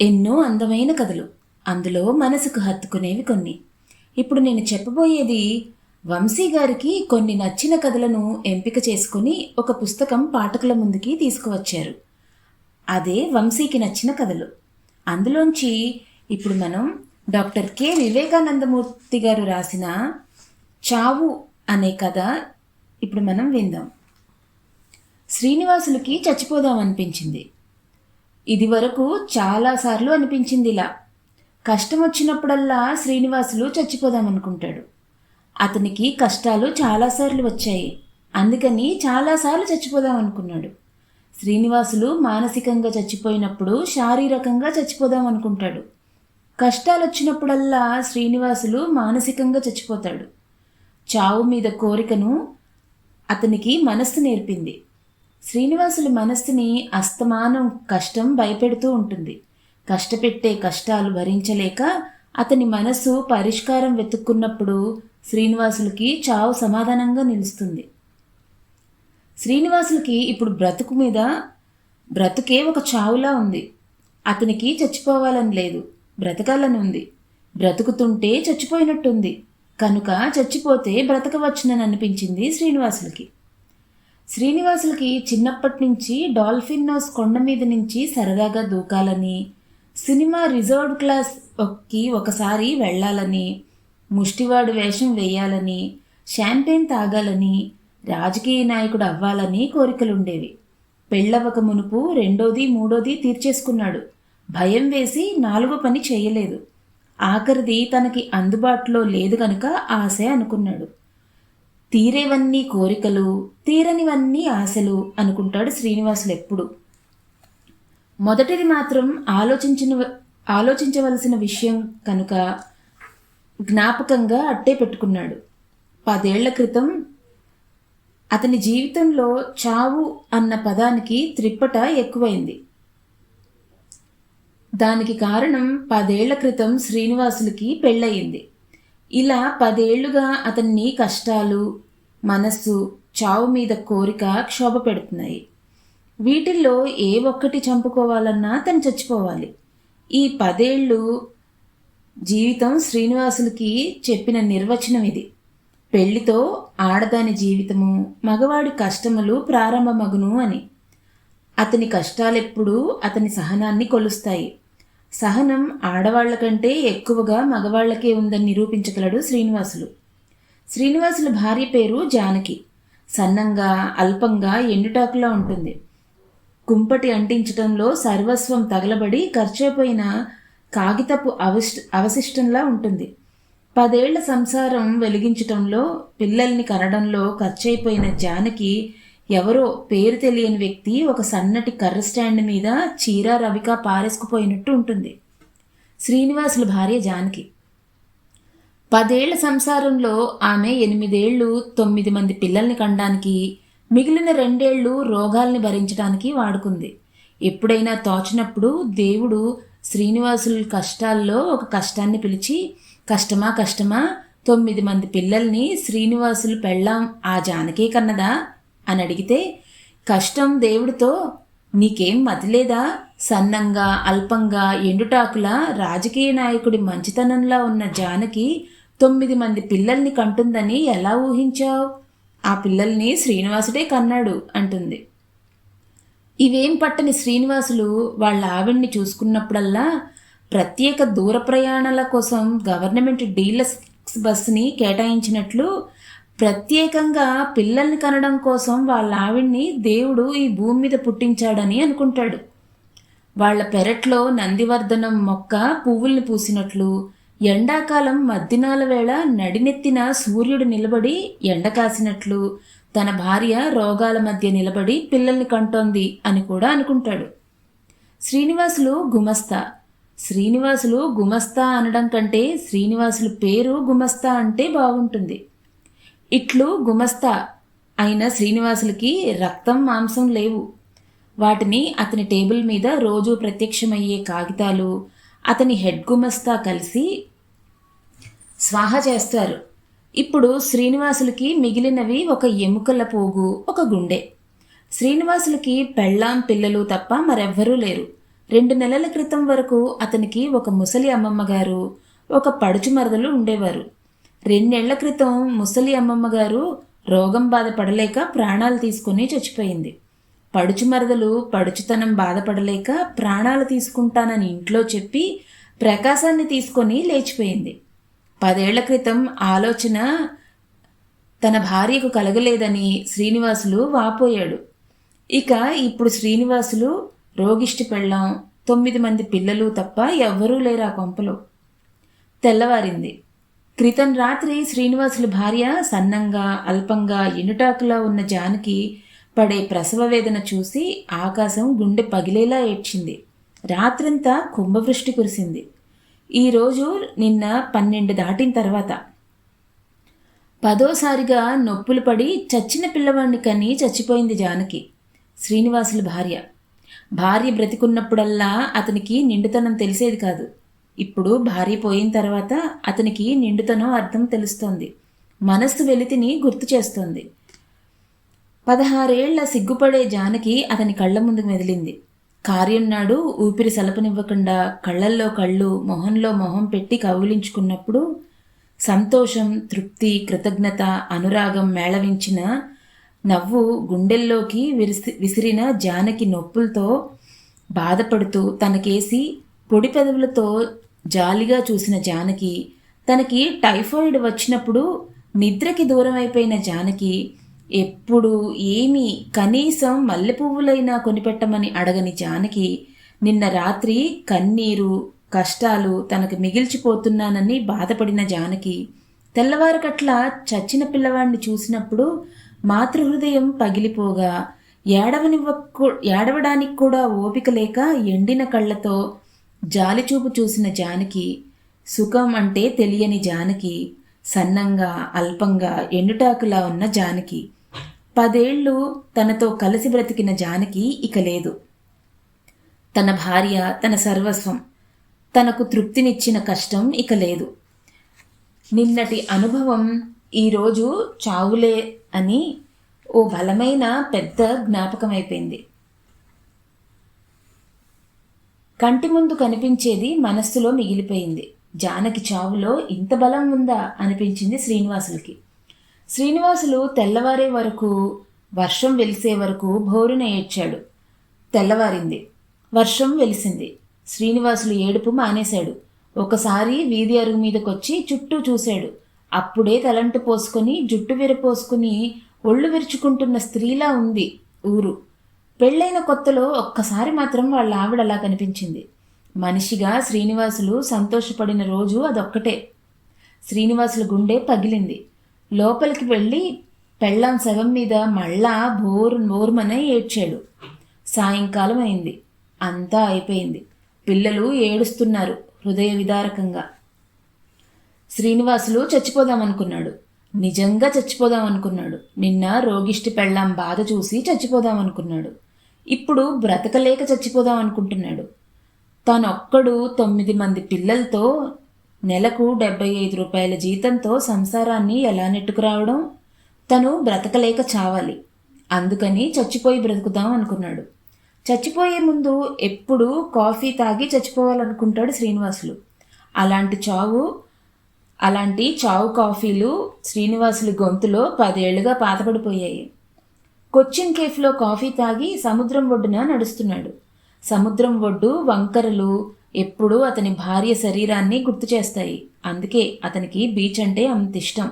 ఎన్నో అందమైన కథలు. అందులో మనసుకు హత్తుకునేవి కొన్ని. ఇప్పుడు నేను చెప్పబోయేది వంశీ గారికి కొన్ని నచ్చిన కథలను ఎంపిక చేసుకుని ఒక పుస్తకం పాఠకుల ముందుకి తీసుకువచ్చారు. అదే వంశీకి నచ్చిన కథలు. అందులోంచి ఇప్పుడు మనం డాక్టర్ కె. వివేకానందమూర్తి గారు రాసిన చావు అనే కథ ఇప్పుడు మనం విందాం. శ్రీనివాసులకి చచ్చిపోదామనిపించింది ఇది వరకు చాలాసార్లు అనిపించింది ఇలా. కష్టం వచ్చినప్పుడల్లా శ్రీనివాసులు చచ్చిపోదామనుకుంటాడు. అతనికి కష్టాలు చాలాసార్లు వచ్చాయి. అందుకని చాలాసార్లు చచ్చిపోదామనుకున్నాడు. శ్రీనివాసులు మానసికంగా చచ్చిపోయినప్పుడు శారీరకంగా చచ్చిపోదామనుకుంటాడు. కష్టాలు వచ్చినప్పుడల్లా శ్రీనివాసులు మానసికంగా చచ్చిపోతాడు. చావు మీద కోరికను అతనికి మనస్సు నేర్పింది. శ్రీనివాసుల మనస్సుని అస్తమానం కష్టం భయపెడుతూ ఉంటుంది. కష్టపెట్టే కష్టాలు భరించలేక అతని మనస్సు పరిష్కారం వెతుక్కున్నప్పుడు శ్రీనివాసులకి చావు సమాధానంగా నిలుస్తుంది. శ్రీనివాసులకి ఇప్పుడు బ్రతుకు మీద బ్రతుకే ఒక చావులా ఉంది. అతనికి చచ్చిపోవాలని లేదు బ్రతకాలని ఉంది. బ్రతుకుతుంటే చచ్చిపోయినట్టుంది. కనుక చచ్చిపోతే బ్రతకవచ్చునని అనిపించింది శ్రీనివాసులకి. శ్రీనివాసులకి చిన్నప్పటి నుంచి డాల్ఫిన్ నోస్ కొండ మీద నుంచి సరదాగా దూకాలని సినిమా రిజర్వ్డ్ క్లాస్ ఒక్కి ఒకసారి వెళ్ళాలని ముష్టివాడు వేషం వేయాలని షాంపెయిన్ తాగాలని రాజకీయ నాయకుడు అవ్వాలని కోరికలుండేవి. పెళ్ళవక మునుపు రెండోది మూడోది తీర్చేసుకున్నాడు. భయం వేసి నాలుగో పని చేయలేదు. ఆఖరిది తనకి అందుబాటులో లేదు గనుక ఆశే అనుకున్నాడు. తీరేవన్నీ కోరికలు తీరనివన్నీ ఆశలు అనుకుంటాడు శ్రీనివాసులు ఎప్పుడు. మొదటిది మాత్రం ఆలోచించిన ఆలోచించవలసిన విషయం కనుక జ్ఞాపకంగా అట్టే పెట్టుకున్నాడు. పదేళ్ళ క్రితం అతని జీవితంలో చావు అన్న పదానికి త్రిప్పట ఎక్కువైంది. దానికి కారణం పదేళ్ళ క్రితం శ్రీనివాసులకి పెళ్ళయింది. ఇలా పదేళ్ళుగా అతన్ని కష్టాలు మనస్సు చావు మీద కోరిక క్షోభ పెడుతున్నాయి. వీటిల్లో ఏ ఒక్కటి చంపుకోవాలన్నా తను చచ్చిపోవాలి. ఈ పదేళ్ళు జీవితం శ్రీనివాసులకి చెప్పిన నిర్వచనం ఇది. పెళ్ళితో ఆడదాని జీవితము మగవాడి కష్టములు ప్రారంభమగును అని. అతని కష్టాలెప్పుడూ అతని సహనాన్ని కొలుస్తాయి. సహనం ఆడవాళ్ళ కంటే ఎక్కువగా మగవాళ్ళకే ఉందని నిరూపించగలడు శ్రీనివాసులు. శ్రీనివాసుల భార్య పేరు జానకి. సన్నంగా అల్పంగా ఎండుటాకులా ఉంటుంది. కుంపటి అంటించటంలో సర్వస్వం తగలబడి ఖర్చైపోయిన కాగితపు అవశి అవశిష్టంలా ఉంటుంది. పదేళ్ళ సంసారం వెలిగించటంలో పిల్లల్ని కనడంలో ఖర్చయిపోయిన జానకి ఎవరో పేరు తెలియని వ్యక్తి ఒక సన్నటి కర్ర స్టాండ్ మీద చీర రవిక పారేసుకుపోయినట్టు ఉంటుంది. శ్రీనివాసుల భార్య జానకి. పదేళ్ళ సంసారంలో ఆమె ఎనిమిదేళ్ళు తొమ్మిది మంది పిల్లల్ని కండానికి మిగిలిన రెండేళ్ళు రోగాల్ని భరించడానికి వాడుకుంది. ఎప్పుడైనా తోచినప్పుడు దేవుడు శ్రీనివాసుల కష్టాల్లో ఒక కష్టాన్ని పిలిచి కష్టమా కష్టమా తొమ్మిది మంది పిల్లల్ని శ్రీనివాసులు పెళ్ళాం ఆ జానకే కన్నదా? అని అడిగితే కష్టం దేవుడితో నీకేం మతిలేదా సన్నంగా అల్పంగా ఎండుటాకుల రాజకీయ నాయకుడి మంచితనంలా ఉన్న జానకి తొమ్మిది మంది పిల్లల్ని కంటుందని ఎలా ఊహించావు? ఆ పిల్లల్ని శ్రీనివాసుడే కన్నాడు అంటుంది. ఇవేం పట్టని శ్రీనివాసులు వాళ్ళ ఆవిడ్ని చూసుకున్నప్పుడల్లా ప్రత్యేక దూర ప్రయాణాల కోసం గవర్నమెంట్ డీలక్స్ బస్సుని కేటాయించినట్లు ప్రత్యేకంగా పిల్లల్ని కనడం కోసం వాళ్ళ ఆవిడ్ని దేవుడు ఈ భూమి మీద పుట్టించాడని అనుకుంటాడు. వాళ్ళ పెరట్లో నందివర్ధనం మొక్క పువ్వుల్ని పూసినట్లు ఎండాకాలం మద్దినాల వేళ నడినెత్తిన సూర్యుడు నిలబడి ఎండ కాసినట్లు తన భార్య రోగాల మధ్య నిలబడి పిల్లల్ని కంటోంది అని కూడా అనుకుంటాడు. శ్రీనివాసులు గుమస్తా. శ్రీనివాసులు గుమస్తా అనడం కంటే శ్రీనివాసులు పేరు గుమస్తా అంటే బాగుంటుంది. ఇట్లు గుమస్తా అయిన శ్రీనివాసులకి రక్తం మాంసం లేవు. వాటిని అతని టేబుల్ మీద రోజు ప్రత్యక్షమయ్యే కాగితాలు అతని హెడ్ గుమస్తా కలిసి స్వాహ చేస్తారు. ఇప్పుడు శ్రీనివాసులకి మిగిలినవి ఒక ఎముకల పోగు ఒక గుండె. శ్రీనివాసులకి పెళ్ళాం పిల్లలు తప్ప మరెవ్వరూ లేరు. రెండు నెలల క్రితం వరకు అతనికి ఒక ముసలి అమ్మమ్మ గారు ఒక పడుచు మరదలు ఉండేవారు. రెండేళ్ళ క్రితం ముసలి అమ్మమ్మ గారు రోగం బాధపడలేక ప్రాణాలు తీసుకుని చచ్చిపోయింది. పడుచు మరదలు పడుచుతనం బాధపడలేక ప్రాణాలు తీసుకుంటానని ఇంట్లో చెప్పి ప్రకాశాన్ని తీసుకొని లేచిపోయింది. పదేళ్ళ క్రితం ఆలోచన తన భార్యకు కలగలేదని శ్రీనివాసులు వాపోయాడు. ఇక ఇప్పుడు శ్రీనివాసులు రోగిష్టి పెళ్ళాం తొమ్మిది మంది పిల్లలు తప్ప ఎవ్వరూ లేరు ఆ కొంపలో. తెల్లవారింది. క్రితం రాత్రి శ్రీనివాసుల భార్య సన్నంగా అల్పంగా ఎనుటాకులా ఉన్న జానకి పడే ప్రసవ వేదన చూసి ఆకాశం గుండె పగిలేలా ఏడ్చింది. రాత్రంతా కుంభవృష్టి కురిసింది. ఈరోజు నిన్న పన్నెండు దాటిన తర్వాత. పదోసారిగా నొప్పులు పడి చచ్చిన పిల్లవాడిని కని చచ్చిపోయింది జానకి శ్రీనివాసుల భార్య. భార్య బ్రతికున్నప్పుడల్లా అతనికి నిండుతనం తెలిసేది కాదు. ఇప్పుడు భార్య పోయిన తర్వాత అతనికి నిండుతనం అర్థం తెలుస్తోంది. మనస్సు వెలితిని గుర్తు చేస్తోంది. పదహారేళ్ళ సిగ్గుపడే జానకి అతని కళ్ళ ముందుకు మెదిలింది. కార్యున్నాడు ఊపిరి సలపనివ్వకుండా కళ్ళల్లో కళ్ళు మొహంలో మొహం పెట్టి కౌగిలించుకున్నప్పుడు సంతోషం తృప్తి కృతజ్ఞత అనురాగం మేళవించిన నవ్వు గుండెల్లోకి విరిసి విసిరిన జానకి నొప్పులతో బాధపడుతూ తనకేసి పొడి పెదవులతో జాలిగా చూసిన జానకి తనకి టైఫాయిడ్ వచ్చినప్పుడు నిద్రకి దూరం అయిపోయిన జానకి ఎప్పుడు ఏమి కనీసం మల్లె పువ్వులైనా కొనిపెట్టమని అడగని జానకి నిన్న రాత్రి కన్నీరు కష్టాలు తనకు మిగిల్చిపోతున్నానని బాధపడిన జానకి తెల్లవారకట్ల చచ్చిన పిల్లవాడిని చూసినప్పుడు మాతృహృదయం పగిలిపోగా ఏడవనివ్వ ఏడవడానికి కూడా ఓపిక లేక ఎండిన కళ్ళతో జాలిచూపు చూసిన జానకి సుఖం అంటే తెలియని జానకి సన్నంగా అల్పంగా ఎండుటాకులా ఉన్న జానకి. పదేళ్ళు తనతో కలిసి బ్రతికిన జానకి ఇక లేదు. తన భార్య తన సర్వస్వం తనకు తృప్తినిచ్చిన కష్టం ఇక లేదు. నిన్నటి అనుభవం ఈరోజు చావులే అని ఓ బలమైన పెద్ద జ్ఞాపకమైపోయింది. కంటి ముందు కనిపించేది మనస్సులో మిగిలిపోయింది. జానకి చావులో ఇంత బలం ఉందా అనిపించింది శ్రీనివాసులకి. శ్రీనివాసులు తెల్లవారే వరకు వర్షం వెలిసే వరకు భోరున ఏడ్చాడు. తెల్లవారింది. వర్షం వెలిసింది. శ్రీనివాసులు ఏడుపు మానేశాడు. ఒకసారి వీధి అరుగు మీదకొచ్చి చుట్టూ చూశాడు. అప్పుడే తలంటు పోసుకొని జుట్టు విరపోసుకుని ఒళ్ళు విరుచుకుంటున్న స్త్రీలా ఉంది ఊరు. పెళ్ళైన కొత్తలో ఒక్కసారి మాత్రం వాళ్ళ ఆవిడ అలా కనిపించింది. మనిషిగా శ్రీనివాసులు సంతోషపడిన రోజు అదొక్కటే. శ్రీనివాసుల గుండె పగిలింది. లోపలికి వెళ్ళి పెళ్ళాం శవం మీద మళ్ళా బోరు బోర్మనే ఏడ్చాడు. సాయంకాలం అయింది. అంతా అయిపోయింది. పిల్లలు ఏడుస్తున్నారు హృదయ విదారకంగా. శ్రీనివాసులు చచ్చిపోదామనుకున్నాడు. నిజంగా చచ్చిపోదామనుకున్నాడు. నిన్న రోగిష్టి పెళ్ళాం బాధ చూసి చచ్చిపోదామనుకున్నాడు. ఇప్పుడు బ్రతకలేక చచ్చిపోదాం అనుకుంటున్నాడు. తానొక్కడు తొమ్మిది మంది పిల్లలతో నెలకు డెబ్బై ఐదు రూపాయల జీతంతో సంసారాన్ని ఎలా నెట్టుకురావడం? తను బ్రతకలేక చావాలి. అందుకని చచ్చిపోయి బ్రతుకుదాం అనుకున్నాడు. చచ్చిపోయే ముందు ఎప్పుడూ కాఫీ తాగి చచ్చిపోవాలనుకుంటాడు శ్రీనివాసులు. అలాంటి చావు అలాంటి చావు కాఫీలు శ్రీనివాసులు గొంతులో పదేళ్ళుగా పాతపడిపోయాయి. కొచ్చిన్ కేఫ్లో కాఫీ తాగి సముద్రం ఒడ్డున నడుస్తున్నాడు. సముద్రం ఒడ్డు వంకరలు ఎప్పుడూ అతని భార్య శరీరాన్ని గుర్తు చేస్తాయి. అందుకే అతనికి బీచ్ అంటే అంత ఇష్టం.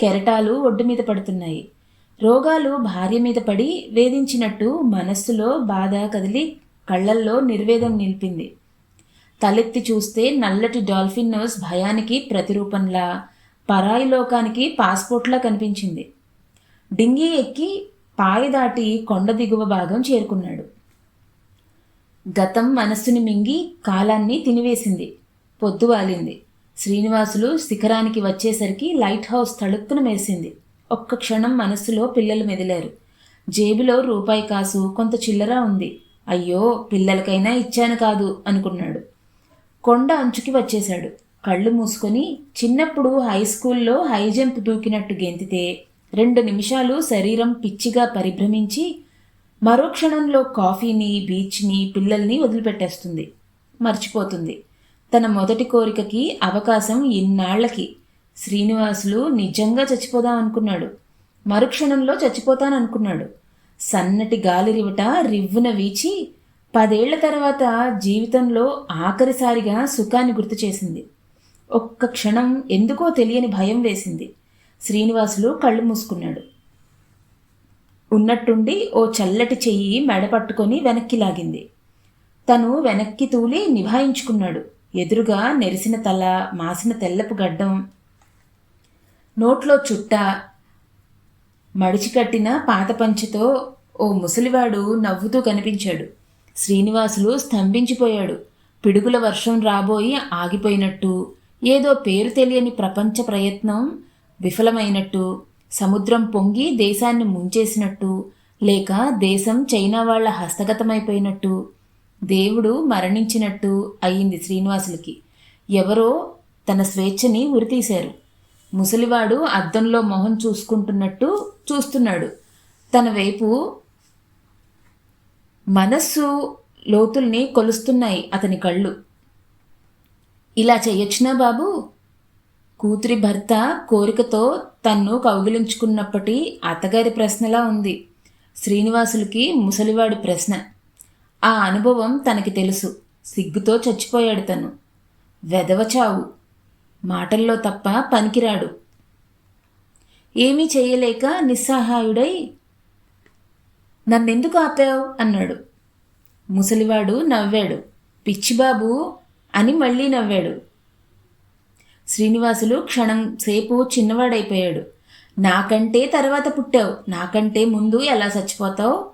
కెరటాలు ఒడ్డు మీద పడుతున్నాయి. రోగాలు భార్య మీద పడి వేధించినట్టు మనస్సులో బాధ కదిలి కళ్ళల్లో నిర్వేదం నిలిపింది. తలెత్తి చూస్తే నల్లటి డాల్ఫిన్ నోస్ భయానికి ప్రతిరూపంలా పరాయి లోకానికి పాస్పోర్ట్లా కనిపించింది. డింగి ఎక్కి పాయ దాటి కొండ దిగువ భాగం చేరుకున్నాడు. గతం మనస్సుని మింగి కాలాన్ని తినివేసింది. పొద్దువాలింది శ్రీనివాసులు శిఖరానికి వచ్చేసరికి లైట్ హౌస్ తళుక్కున మేసింది ఒక్క క్షణం మనస్సులో పిల్లలు మెదిలారు. జేబులో రూపాయి కాసు కొంత చిల్లర ఉంది. అయ్యో పిల్లలకైనా ఇచ్చాను కాదు అనుకున్నాడు. కొండ అంచుకి వచ్చేశాడు. కళ్ళు మూసుకొని చిన్నప్పుడు హై స్కూల్లో హై జంప్ దూకినట్టు గెంతితే రెండు నిమిషాలు శరీరం పిచ్చిగా పరిభ్రమించి మరో క్షణంలో కాఫీని బీచ్ని పిల్లల్ని వదిలిపెట్టేస్తుంది. మర్చిపోతుంది. తన మొదటి కోరికకి అవకాశం ఇన్నాళ్ళకి శ్రీనివాసులు నిజంగా చచ్చిపోదాం అనుకున్నాడు. మరుక్షణంలో చచ్చిపోతాననుకున్నాడు. సన్నటి గాలిరివట రివ్వున వీచి పదేళ్ళ తర్వాత జీవితంలో ఆఖరిసారిగా సుఖాన్ని గుర్తు చేసింది. ఒక్క క్షణం ఎందుకో తెలియని భయం వేసింది. శ్రీనివాసులు కళ్ళు మూసుకున్నాడు. ఉన్నట్టుండి ఓ చల్లటి చెయ్యి మెడ పట్టుకొని వెనక్కి లాగింది. తను వెనక్కి తూలి నిభాయించుకున్నాడు. ఎదురుగా నెరిసిన తల మాసిన తెల్లపు గడ్డం నోట్లో చుట్ట మడిచికట్టిన పాత పంచెతో ఓ ముసలివాడు నవ్వుతూ కనిపించాడు. శ్రీనివాసులు స్తంభించిపోయాడు. పిడుగుల వర్షం రాబోయి ఆగిపోయినట్టు ఏదో పేరు తెలియని ప్రపంచ ప్రయత్నం విఫలమైనట్టు సముద్రం పొంగి దేశాన్ని ముంచేసినట్టు లేక దేశం చైనా వాళ్ళ హస్తగతమైపోయినట్టు దేవుడు మరణించినట్టు అయ్యింది శ్రీనివాసులకి. ఎవరో తన స్వేచ్ఛని ఉరితీశారు. ముసలివాడు అద్దంలో మొహం చూసుకుంటున్నట్టు చూస్తున్నాడు. తన వైపు మనస్సు లోతుల్ని కొలుస్తున్నాయి అతని కళ్ళు. ఇలా చేయొచ్చునా బాబు? కూతురి భర్త కోరికతో తన్ను కౌగిలించుకున్నప్పటి అత్తగారి ప్రశ్నలా ఉంది. శ్రీనివాసులకి ముసలివాడి ప్రశ్న. ఆ అనుభవం తనకి తెలుసు. సిగ్గుతో చచ్చిపోయాడు తను. వెదవచావు మాటల్లో తప్ప పనికిరాడు. ఏమీ చేయలేక నిస్సహాయుడై నన్నెందుకు ఆపావు? అన్నాడు. ముసలివాడు నవ్వాడు. పిచ్చిబాబు అని మళ్ళీ నవ్వాడు. శ్రీనివాసులు క్షణం సేపు చిన్నవాడైపోయాడు. నాకంటే తర్వాత పుట్టావు. నాకంటే ముందు ఎలా చచ్చిపోతావు?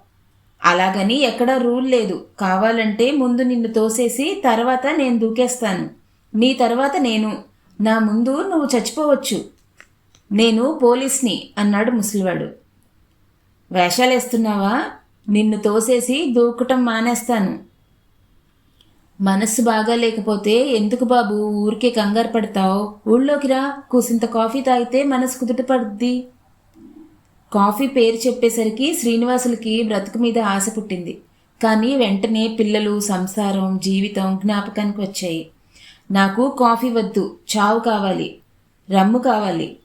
అలాగని ఎక్కడా రూల్ లేదు. కావాలంటే ముందు నిన్ను తోసేసి తర్వాత నేను దూకేస్తాను. నీ తర్వాత నేను. నా ముందు నువ్వు చచ్చిపోవచ్చు. నేను పోలీస్ని అన్నాడు ముసలివాడు. వేషాలేస్తున్నావా? నిన్ను తోసేసి దూకటం మానేస్తాను. మనస్సు బాగా లేకపోతే ఎందుకు బాబు? ఊరికే కంగారు పడతావు? ఊళ్ళోకి రా. కూసింత కాఫీ తాగితే మనసు కుదుట పడుద్ది. కాఫీ పేరు చెప్పేసరికి శ్రీనివాసులకి బ్రతుకు మీద ఆశ పుట్టింది. కానీ వెంటనే పిల్లలు సంసారం జీవితం జ్ఞాపకానికి వచ్చాయి. నాకు కాఫీ వద్దు. చావు కావాలి. రమ్ము కావాలి.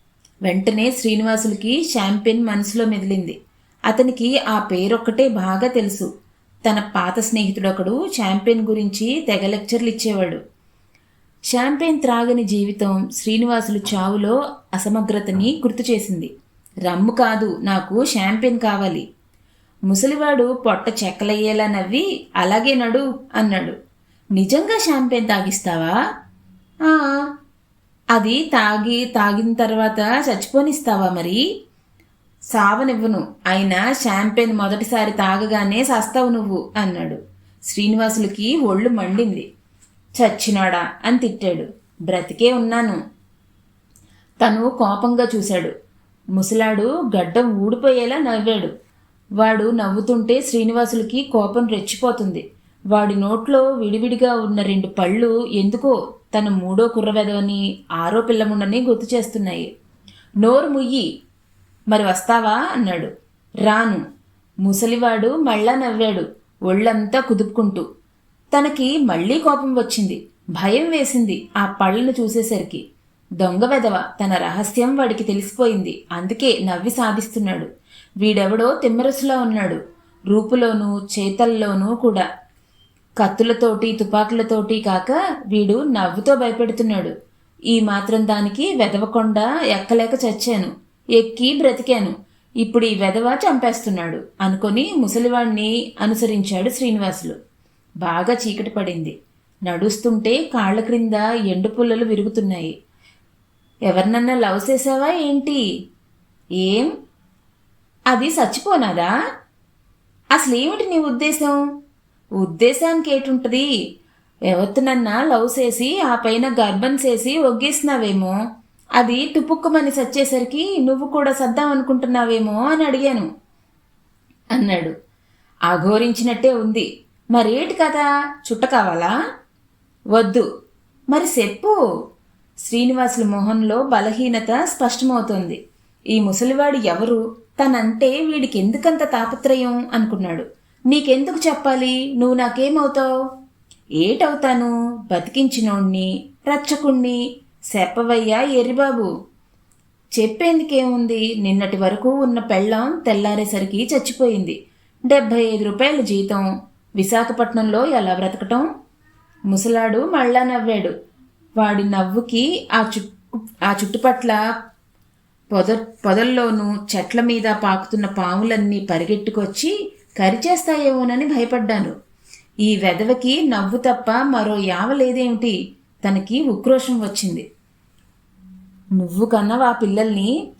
వెంటనే శ్రీనివాసులకి షాంపెన్ మనసులో మెదిలింది. అతనికి ఆ పేరొక్కటే బాగా తెలుసు. తన పాత స్నేహితుడొకడు షాంపెయిన్ గురించి తెగ లెక్చర్లు ఇచ్చేవాడు. షాంపెయిన్ త్రాగని జీవితం శ్రీనివాసులు చావులో అసమగ్రతని గుర్తు చేసింది. రమ్ము కాదు నాకు షాంపెయిన్ కావాలి. ముసలివాడు పొట్ట చెక్కలయ్యేలా నవ్వి అలాగే నడు అన్నాడు. నిజంగా షాంపెయిన్ తాగిస్తావా? అది తాగి తాగిన తర్వాత చచ్చిపోనిస్తావా మరి? సావనివ్వను అయినా షాంపెన్ మొదటిసారి తాగగానే సస్తావు నువ్వు అన్నాడు. శ్రీనివాసులకి ఒళ్ళు మండింది. చచ్చినాడా అని తిట్టాడు. బ్రతికే ఉన్నాను. తను కోపంగా చూశాడు. ముసలాడు గడ్డం ఊడిపోయేలా నవ్వాడు. వాడు నవ్వుతుంటే శ్రీనివాసులకి కోపం రెచ్చిపోతుంది. వాడి నోట్లో విడివిడిగా ఉన్న రెండు పళ్ళు ఎందుకో తన మూడో కుర్రవెదవని ఆరో పిల్లముండని గుర్తు చేస్తున్నాయి. నోరు ముయ్యి మరి వస్తావా? అన్నాడు. రాను. ముసలివాడు మళ్ళా నవ్వాడు. ఒళ్ళంతా కుదుపుకుంటూ. తనకి మళ్ళీ కోపం వచ్చింది. భయం వేసింది ఆ పళ్ళను చూసేసరికి. దొంగ వెదవ తన రహస్యం వాడికి తెలిసిపోయింది. అందుకే నవ్వి సాధిస్తున్నాడు. వీడెవడో తిమ్మరసులా ఉన్నాడు. రూపులోనూ చేతల్లోనూ కూడా. కత్తులతోటి తుపాకులతోటి కాక వీడు నవ్వుతో భయపెడుతున్నాడు. ఈ మాత్రం దానికి వెదవకుండా ఎక్కలేక చచ్చాను. ఎక్కి బ్రతికాను. ఇప్పుడు ఈ వెధవ చంపేస్తున్నాడు. అనుకొని ముసలివాణ్ణి అనుసరించాడు శ్రీనివాసులు. బాగా చీకటి పడింది. నడుస్తుంటే కాళ్ళ క్రింద ఎండు పుల్లలు విరుగుతున్నాయి. ఎవరినన్నా లవ్ చేసావా ఏంటి? ఏం? అది చచ్చిపోనాదా? అసలేమిటి నీ ఉద్దేశం? ఉద్దేశానికి ఏటుంటది ఎవరినన్నా లవ్ చేసి ఆ పైన గర్భం చేసి ఒగ్గేసినావేమో? అది తుపుక్కుమని సచ్చేసరికి నువ్వు కూడా సద్దాం అనుకుంటున్నావేమో అని అడిగాను. అన్నాడు. అఘోరించినట్టే ఉంది. మరేటి కదా చుట్ట కావాలా? వద్దు. మరి చెప్పు. శ్రీనివాసుల మొహంలో బలహీనత స్పష్టమవుతోంది. ఈ ముసలివాడు ఎవరు? తనంటే వీడికి ఎందుకంత తాపత్రయం? అనుకున్నాడు. నీకెందుకు చెప్పాలి? నువ్వు నాకేమవుతావు? ఏటవుతాను? బతికించినోణ్ణి రచ్చకుణ్ణి చెప్పవయ్యా ఎర్రిబాబు చెప్పేందుకేముంది? నిన్నటి వరకు ఉన్న పెళ్ళం తెల్లారేసరికి చచ్చిపోయింది. డెబ్భై ఐదు రూపాయల జీతం. విశాఖపట్నంలో ఎలా బ్రతకటం? ముసలాడు మళ్ళా నవ్వాడు. వాడి నవ్వుకి ఆ చుట్టు ఆ చుట్టుపట్ల పొద పొదల్లోనూ చెట్ల మీద పాకుతున్న పాములన్నీ పరిగెట్టుకొచ్చి కరిచేస్తాయేమోనని భయపడ్డాను. ఈ వెధవకి నవ్వు తప్ప మరో యావ లేదేమిటి? తనకి ఉక్రోషం వచ్చింది. నువ్వు కన్నవా పిల్లల్ని?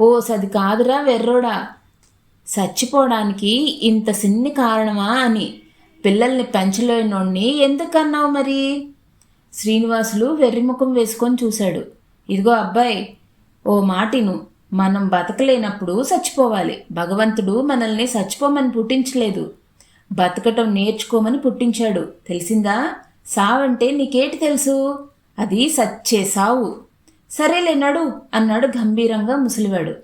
ఓ సది కాదురా వెర్రోడా. చచ్చిపోవడానికి ఇంత సిన్ని కారణమా అని పిల్లల్ని పెంచలేనోణ్ణి ఎందుకన్నావు మరి? శ్రీనివాసులు వెర్రిముఖం వేసుకొని చూశాడు. ఇదిగో అబ్బాయి ఓ మాటిను మనం బతకలేనప్పుడు చచ్చిపోవాలి. భగవంతుడు మనల్ని చచ్చిపోమని పుట్టించలేదు. బతకటం నేర్చుకోమని పుట్టించాడు. తెలిసిందా? సావంటే నీకేటి తెలుసు? అది సచ్చే సావు. సరేలే నడు అన్నాడు గంభీరంగా ముసలివాడు.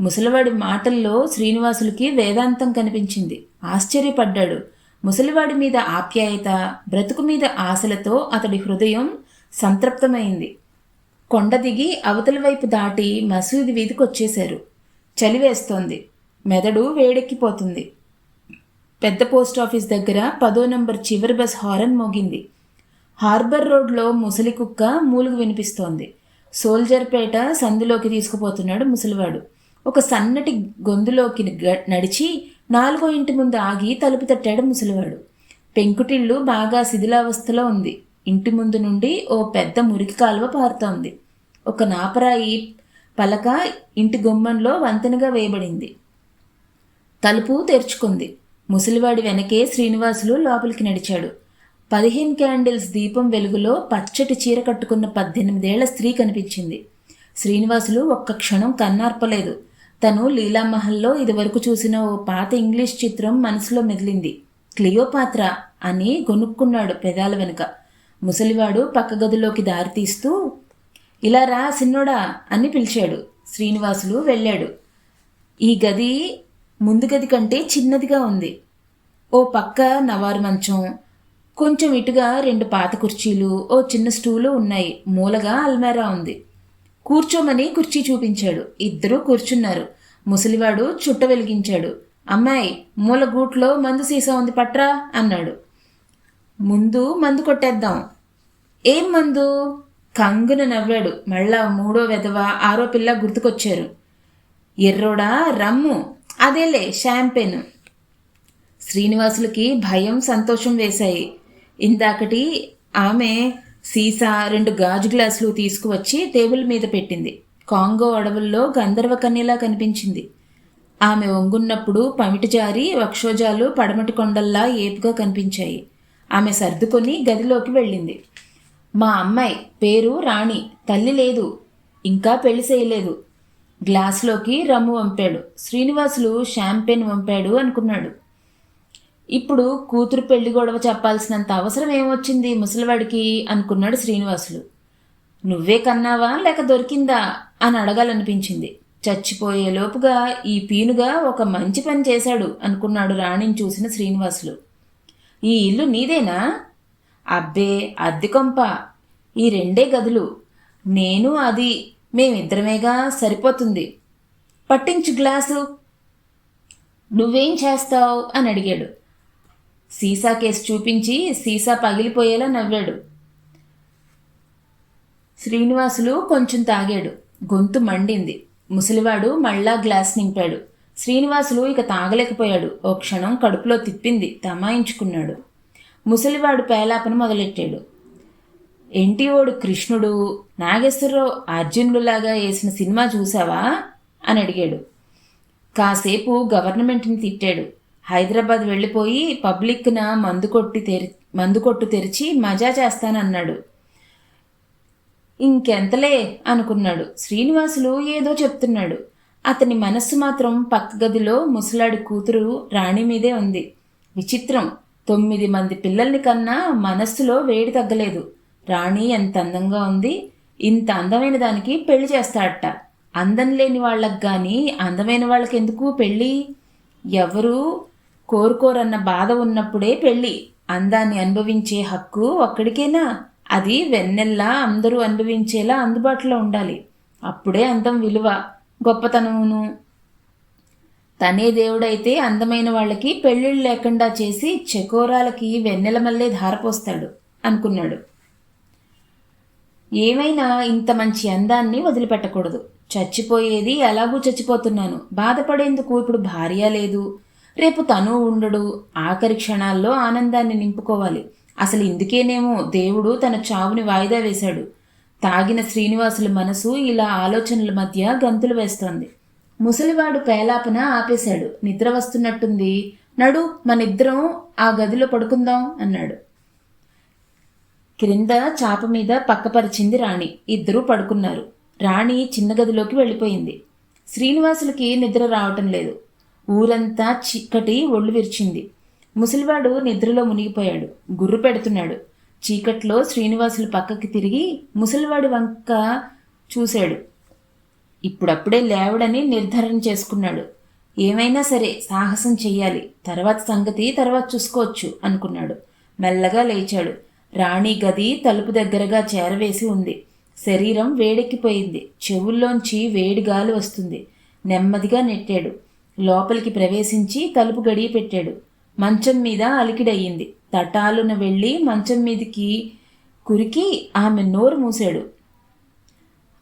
ముసలివాడి మాటల్లో శ్రీనివాసులకి వేదాంతం కనిపించింది. ఆశ్చర్యపడ్డాడు. ముసలివాడి మీద ఆప్యాయత బ్రతుకు మీద ఆశలతో అతడి హృదయం సంతృప్తమైంది. కొండ దిగి అవతలి వైపు దాటి మసూది వీధికి వచ్చేశారు చలివేస్తోంది మెదడు వేడెక్కిపోతుంది. పెద్ద పోస్ట్ ఆఫీస్ దగ్గర పదో నంబర్ చివరి బస్ హారన్ మోగింది. హార్బర్ రోడ్లో ముసలి కుక్క మూలుగు వినిపిస్తోంది. సోల్జర్పేట సందులోకి తీసుకుపోతున్నాడు ముసలివాడు. ఒక సన్నటి గొంతులోకి నడిచి నాలుగో ఇంటి ముందు ఆగి తలుపు తట్టాడు ముసలివాడు. పెంకుటిల్లు బాగా శిథిలావస్థలో ఉంది. ఇంటి ముందు నుండి ఓ పెద్ద మురికి కాలువ పారుతోంది. ఒక నాపరాయి పలక ఇంటి గుమ్మంలో వంతెనగా వేయబడింది. తలుపు తెరుచుకుంది. ముసలివాడి వెనకే శ్రీనివాసులు లోపలికి నడిచాడు. పదిహేను క్యాండిల్స్ దీపం వెలుగులో పచ్చటి చీర కట్టుకున్న పద్దెనిమిదేళ్ళ స్త్రీ కనిపించింది. శ్రీనివాసులు ఒక్క క్షణం కన్నార్పలేదు. తను లీలామహల్లో ఇదివరకు చూసిన ఓ పాత ఇంగ్లీష్ చిత్రం మనసులో మెదిలింది. క్లియోపాత్ర అని గొనుక్కున్నాడు పెదాల వెనుక. ముసలివాడు పక్క గదిలోకి దారితీస్తూ ఇలా రా సిన్నోడా అని పిలిచాడు. శ్రీనివాసులు వెళ్ళాడు. ఈ గది ముందు గది కంటే చిన్నదిగా ఉంది. ఓ పక్క నవారు మంచం కొంచెం ఇటుగా రెండు పాత కుర్చీలు ఓ చిన్న స్టూలు ఉన్నాయి. మూలగా అల్మేరా ఉంది. కూర్చోమని కుర్చీ చూపించాడు. ఇద్దరూ కూర్చున్నారు. ముసలివాడు చుట్ట వెలిగించాడు. అమ్మాయి మూల గూట్లో మందు సీసా ఉంది పట్రా అన్నాడు. ముందు మందు కొట్టేద్దాం. ఏం మందు? కంగున నవ్వాడు. మళ్ళా మూడో వెధవ ఆరో పిల్ల గుర్తుకొచ్చారు. ఎర్రోడా రమ్ము. అదేలే షాంపెన్. శ్రీనివాసులకి భయం సంతోషం వేశాయి. ఇందాకటి ఆమె సీసా రెండు గాజు గ్లాసులు తీసుకువచ్చి టేబుల్ మీద పెట్టింది. కాంగో అడవుల్లో గంధర్వ కన్యలా కనిపించింది. ఆమె వంగున్నప్పుడు పమిటి జారి వక్షోజాలు పడమటి కొండల్లా ఏపుగా కనిపించాయి. ఆమె సర్దుకొని గదిలోకి వెళ్ళింది. మా అమ్మాయి పేరు రాణి తల్లి లేదు ఇంకా పెళ్ళి చేయలేదు. గ్లాసులోకి రమ్ము వంపాడు. శ్రీనివాసులు షాంపెన్ వంపాడు అనుకున్నాడు. ఇప్పుడు కూతురు పెళ్ళి గొడవ చెప్పాల్సినంత అవసరం ఏమొచ్చింది ముసలివాడికి? అనుకున్నాడు శ్రీనివాసులు. నువ్వే కన్నావా? లేక దొరికిందా? అని అడగాలనిపించింది. చచ్చిపోయే లోపుగా ఈ పీనుగా ఒక మంచి పని చేశాడు అనుకున్నాడు రాణిని చూసిన శ్రీనివాసులు. ఈ ఇల్లు నీదేనా? అబ్బే అద్దె కొంప. ఈ రెండే గదులు. నేను అది మేమిద్దరమేగా సరిపోతుంది. పట్టించు గ్లాసు. నువ్వేం చేస్తావు? అని అడిగాడు. సీసా కేసు చూపించి సీసా పగిలిపోయేలా నవ్వాడు. శ్రీనివాసులు కొంచెం తాగాడు. గొంతు మండింది. ముసలివాడు మళ్ళా గ్లాస్ నింపాడు. శ్రీనివాసులు ఇక తాగలేకపోయాడు. ఓ క్షణం కడుపులో తిప్పింది. తమాయించుకున్నాడు. ముసలివాడు పేలాపను మొదలెట్టాడు. ఓడు కృష్ణుడు? నాగేశ్వరరావు అర్జునుడులాగా వేసిన సినిమా చూసావా అని అడిగాడు. కాసేపు గవర్నమెంట్ని తిట్టాడు. హైదరాబాద్ వెళ్ళిపోయి పబ్లిక్న మందు కొట్టి తెరి మందు కొట్టు తెరిచి మజా చేస్తానన్నాడు. ఇంకెంతలే అనుకున్నాడు. శ్రీనివాసులు ఏదో చెప్తున్నాడు. అతని మనస్సు మాత్రం పక్క గదిలో ముసలాడి కూతురు రాణి మీదే ఉంది. విచిత్రం. తొమ్మిది మంది పిల్లల్ని కన్నా మనస్సులో వేడి తగ్గలేదు. రాణి ఎంత అందంగా ఉంది. ఇంత అందమైన దానికి పెళ్ళి చేస్తాడట. అందం లేని వాళ్ళకి కానీ అందమైన వాళ్ళకి ఎందుకు పెళ్ళి? ఎవరు? కోరుకోరన్న బాధ ఉన్నప్పుడే పెళ్ళి. అందాన్ని అనుభవించే హక్కు ఒక్కడికేనా? అది వెన్నెల్లా అందరూ అనుభవించేలా అందుబాటులో ఉండాలి. అప్పుడే అందం విలువ గొప్పతనమును. తనే దేవుడైతే అందమైన వాళ్ళకి పెళ్ళిళ్ళు లేకుండా చేసి చెకోరాలకి వెన్నెల మల్లే ధారపోస్తాడు అనుకున్నాడు. ఏమైనా ఇంత మంచి అందాన్ని వదిలిపెట్టకూడదు. చచ్చిపోయేది ఎలాగూ చచ్చిపోతున్నాను. బాధపడేందుకు ఇప్పుడు భార్య లేదు. రేపు తను ఉండడు. ఆఖరి క్షణాల్లో ఆనందాన్ని నింపుకోవాలి. అసలు ఇందుకేనేమో దేవుడు తన చావుని వాయిదా వేశాడు. తాగిన శ్రీనివాసుల మనసు ఇలా ఆలోచనల మధ్య గంతులు వేస్తోంది. ముసలివాడు పేలాపన ఆపేశాడు. నిద్ర వస్తున్నట్టుంది. నడు మనిద్దరం ఆ గదిలో పడుకుందాం అన్నాడు. క్రింద చాప మీద పక్కపరిచింది రాణి. ఇద్దరూ పడుకున్నారు. రాణి చిన్న గదిలోకి వెళ్ళిపోయింది. శ్రీనివాసులకి నిద్ర రావటం లేదు. ఊరంతా చిక్కటి ఒళ్ళు విరిచింది. ముసలివాడు నిద్రలో మునిగిపోయాడు. గుర్రు పెడుతున్నాడు. చీకట్లో శ్రీనివాసులు పక్కకి తిరిగి ముసలివాడి వంక చూశాడు. ఇప్పుడప్పుడే లేవడని నిర్ధారణ చేసుకున్నాడు. ఏమైనా సరే సాహసం చెయ్యాలి. తర్వాత సంగతి తర్వాత చూసుకోవచ్చు అనుకున్నాడు. మెల్లగా లేచాడు. రాణి గది తలుపు దగ్గరగా చేరవేసి ఉంది. శరీరం వేడెక్కిపోయింది. చెవుల్లోంచి వేడి గాలి వస్తుంది. నెమ్మదిగా నెట్టాడు. లోపలికి ప్రవేశించి తలుపు గడియ పెట్టాడు. మంచం మీద అలికిడయ్యింది. తటాలున వెళ్ళి మంచం మీదకి కురికి ఆమె నోరు మూశాడు.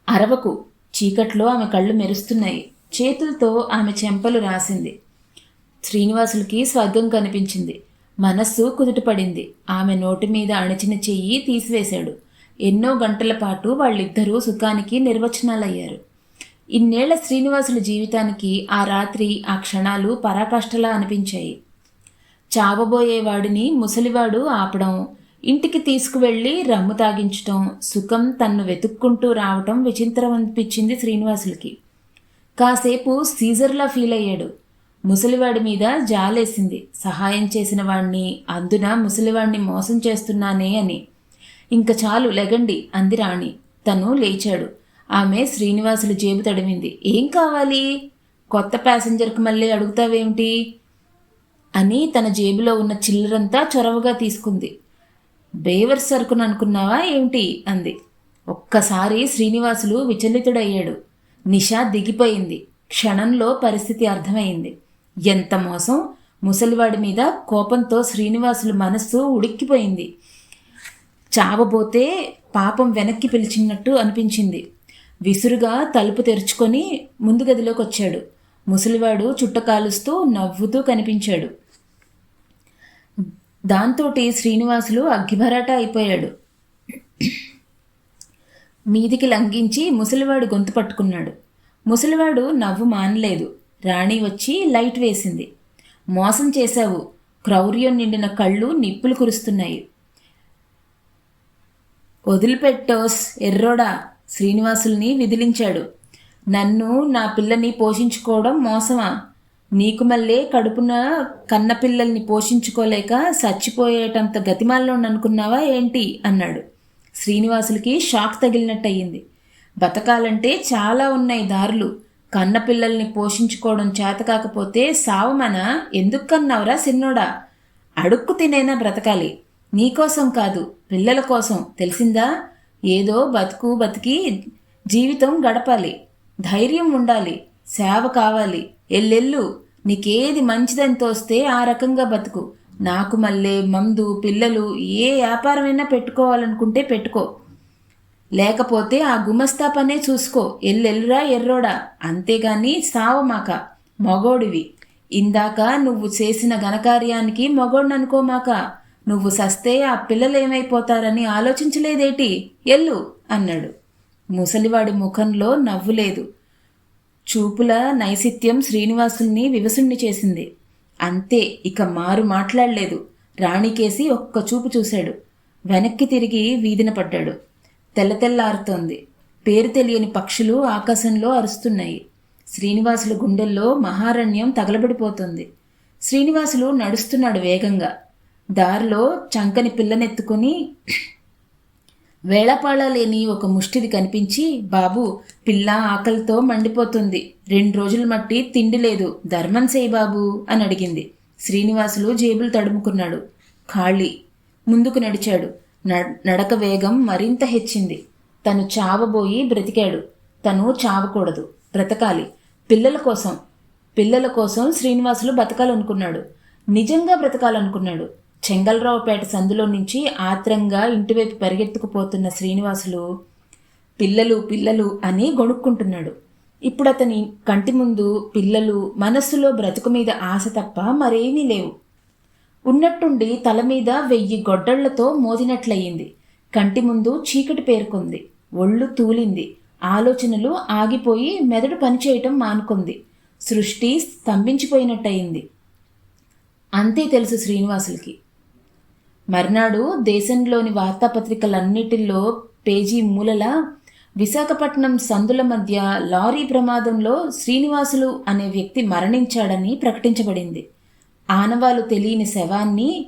అరవకు చీకట్లో ఆమె కళ్ళు మెరుస్తున్నాయి. చేతులతో ఆమె చెంపలు రాసింది. శ్రీనివాసులకి స్వర్గం కనిపించింది. మనస్సు కుదుటపడింది. ఆమె నోటి మీద అణచిన చెయ్యి తీసివేశాడు. ఎన్నో గంటల పాటు వాళ్ళిద్దరూ సుఖానికి నిర్వచనాలయ్యారు. ఇన్నేళ్ళ శ్రీనివాసుల జీవితానికి ఆ రాత్రి ఆ క్షణాలు పరాకాష్ఠలా అనిపించాయి. చావబోయేవాడిని ముసలివాడు ఆపడం ఇంటికి తీసుకువెళ్ళి రమ్ము తాగించటం సుఖం తన్ను వెతుక్కుంటూ రావటం విచిత్రం అనిపించింది శ్రీనివాసులకి. కాసేపు సీజర్లా ఫీల్ అయ్యాడు. ముసలివాడి మీద జాలేసింది. సహాయం చేసిన వాణ్ణి అందున ముసలివాణ్ణి మోసం చేస్తున్నానే అని. ఇంక చాలు లెగండి అంది రాణి. తను లేచాడు. ఆమె శ్రీనివాసులు జేబు తడిమింది. ఏం కావాలి? కొత్త ప్యాసింజర్కి మళ్ళీ అడుగుతావేమిటి? అని తన జేబులో ఉన్న చిల్లరంతా చొరవగా తీసుకుంది. బేవర్ సరుకును అనుకున్నావా ఏమిటి? అంది. ఒక్కసారి శ్రీనివాసులు విచలితుడయ్యాడు. నిషా దిగిపోయింది. క్షణంలో పరిస్థితి అర్థమైంది. ఎంత మోసం? ముసలివాడి మీద కోపంతో శ్రీనివాసులు మనస్సు ఉడిక్కిపోయింది చావబోతే పాపం వెనక్కి పిలిచినట్టు అనిపించింది. విసురుగా తలుపు తెరుచుకొని ముందు గదిలోకి వచ్చాడు. ముసలివాడు చుట్టకాలుస్తూ నవ్వుతూ కనిపించాడు. దాంతోటి శ్రీనివాసులు అగ్గిభరాట అయిపోయాడు. మీదికి లంఘించి ముసలివాడు గొంతు పట్టుకున్నాడు. ముసలివాడు నవ్వు మానలేదు. రాణి వచ్చి లైట్ వేసింది. మోసం చేశావు. క్రౌర్యం నిండిన కళ్ళు నిప్పులు కురుస్తున్నాయి. వదిలిపెట్టోస్ ఎర్రోడా. శ్రీనివాసుల్ని విదిలించాడు. నన్ను నా పిల్లని పోషించుకోవడం మోసమా? నీకు మళ్ళీ కడుపున కన్నపిల్లల్ని పోషించుకోలేక చచ్చిపోయేటంత గతిమాల్లోననుకున్నావా ఏంటి? అన్నాడు. శ్రీనివాసులకి షాక్ తగిలినట్టయింది. బతకాలంటే చాలా ఉన్నాయి దారులు. కన్నపిల్లల్ని పోషించుకోవడం చేత కాకపోతే సావమన? ఎందుకు కన్నావురా సిన్నోడా? అడుక్కు తినైనా బ్రతకాలి. నీకోసం కాదు పిల్లల కోసం. తెలిసిందా? ఏదో బతుకు బతికి జీవితం గడపాలి. ధైర్యం ఉండాలి. సేవ కావాలి. ఎల్లెల్లు. నీకేది మంచిదని తోస్తే ఆ రకంగా బతుకు. నాకు మళ్ళీ మందు పిల్లలు ఏ వ్యాపారమైనా పెట్టుకోవాలనుకుంటే పెట్టుకో. లేకపోతే ఆ గుమస్తా పనే చూసుకో. ఎల్లెల్లురా ఎర్రోడా. అంతేగాని సావమాక. మగోడివి. ఇందాక నువ్వు చేసిన ఘనకార్యానికి మగోడిని అనుకోమాక. నువ్వు సస్తే ఆ పిల్లలు ఏమైపోతారని ఆలోచించలేదేటి? ఎల్లు అన్నాడు. ముసలివాడి ముఖంలో నవ్వు లేదు. చూపుల నైసిత్యం శ్రీనివాసుల్ని వివసుణ్ణి చేసింది. అంతే ఇక మారు మాట్లాడలేదు. రాణికేసి ఒక్క చూపు చూశాడు. వెనక్కి తిరిగి వీధిన పడ్డాడు. తెల్లతెల్లారుతోంది పేరు తెలియని పక్షులు ఆకాశంలో అరుస్తున్నాయి. శ్రీనివాసుల గుండెల్లో మహారణ్యం తగలబడిపోతుంది. శ్రీనివాసులు నడుస్తున్నాడు వేగంగా. దారిలో చంకని పిల్లనెత్తుకుని వేళపాళ లేని ఒక ముష్టిది కనిపించి బాబు పిల్ల ఆకలితో మండిపోతుంది. రెండు రోజుల మట్టి తిండి లేదు. ధర్మం చేయి బాబు అని అడిగింది. శ్రీనివాసులు జేబులు తడుముకున్నాడు. ఖాళీ. ముందుకు నడిచాడు. నడక వేగం మరింత హెచ్చింది. తను చావబోయి బ్రతికాడు. తను చావకూడదు. బ్రతకాలి. పిల్లల కోసం. పిల్లల కోసం శ్రీనివాసులు బతకాలనుకున్నాడు. నిజంగా బ్రతకాలనుకున్నాడు. చెంగలరావుపేట సందులో నుంచి ఆత్రంగా ఇంటివైపు పరిగెత్తుకుపోతున్న శ్రీనివాసులు పిల్లలు పిల్లలు అని గొణుక్కుంటున్నాడు. ఇప్పుడు అతని కంటి ముందు పిల్లలు మనస్సులో బ్రతుకు మీద ఆశ తప్ప మరేమీ లేవు. ఉన్నట్టుండి తల మీద వెయ్యి గొడ్డళ్ళతో మోదినట్లయింది. కంటి ముందు చీకటి పేర్కొంది. ఒళ్ళు తూలింది. ఆలోచనలు ఆగిపోయి మెదడు పనిచేయటం మానుకుంది. సృష్టి స్తంభించిపోయినట్టయింది. అంతే తెలుసు శ్రీనివాసులకి. మర్నాడు దేశంలోని వార్తాపత్రికలన్నిటిల్లో పేజీ మూలల విశాఖపట్నం సందుల మధ్య లారీ ప్రమాదంలో శ్రీనివాసులు అనే వ్యక్తి మరణించాడని ప్రకటించబడింది. ఆనవాలు తెలియని శవాన్ని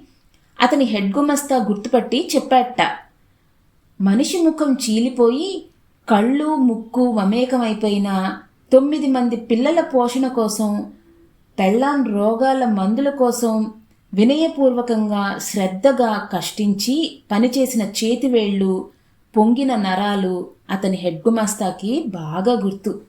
అతని హెడ్ గుమస్తా గుర్తుపట్టి చెప్పాట మనిషి ముఖం చీలిపోయి కళ్ళు ముక్కు మమేకమైపోయిన తొమ్మిది మంది పిల్లల పోషణ కోసం పెళ్ళాం రోగాల మందుల కోసం వినయపూర్వకంగా శ్రద్ధగా కష్టించి పనిచేసిన చేతివేళ్ళు పొంగిన నరాలు అతని హెడ్గుమాస్తాకి బాగా గుర్తు.